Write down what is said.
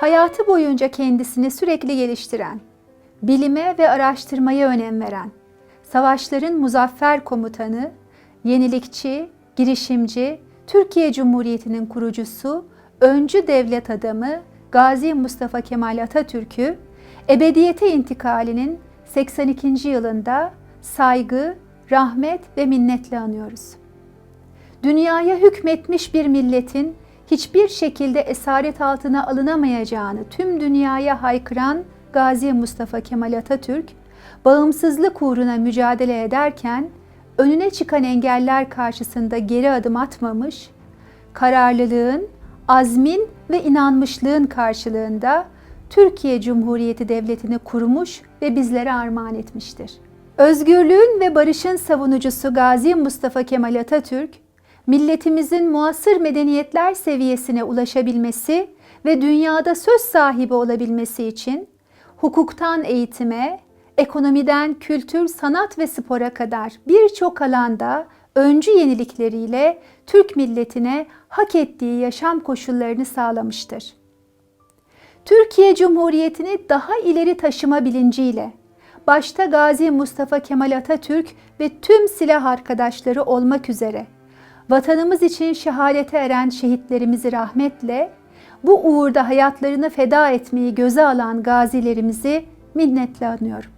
hayatı boyunca kendisini sürekli geliştiren, bilime ve araştırmaya önem veren, savaşların muzaffer komutanı, yenilikçi, girişimci, Türkiye Cumhuriyeti'nin kurucusu, öncü devlet adamı Gazi Mustafa Kemal Atatürk'ü ebediyete intikalinin 82. yılında saygı, rahmet ve minnetle anıyoruz. Dünyaya hükmetmiş bir milletin hiçbir şekilde esaret altına alınamayacağını tüm dünyaya haykıran Gazi Mustafa Kemal Atatürk, bağımsızlık uğruna mücadele ederken önüne çıkan engeller karşısında geri adım atmamış, kararlılığın, azmin ve inanmışlığın karşılığında Türkiye Cumhuriyeti Devleti'ni kurmuş ve bizlere armağan etmiştir. Özgürlüğün ve barışın savunucusu Gazi Mustafa Kemal Atatürk, milletimizin muasır medeniyetler seviyesine ulaşabilmesi ve dünyada söz sahibi olabilmesi için hukuktan eğitime, ekonomiden kültür, sanat ve spora kadar birçok alanda öncü yenilikleriyle Türk milletine hak ettiği yaşam koşullarını sağlamıştır. Türkiye Cumhuriyeti'ni daha ileri taşıma bilinciyle, başta Gazi Mustafa Kemal Atatürk ve tüm silah arkadaşları olmak üzere, vatanımız için şehadete eren şehitlerimizi rahmetle, bu uğurda hayatlarını feda etmeyi göze alan gazilerimizi minnetle anıyorum.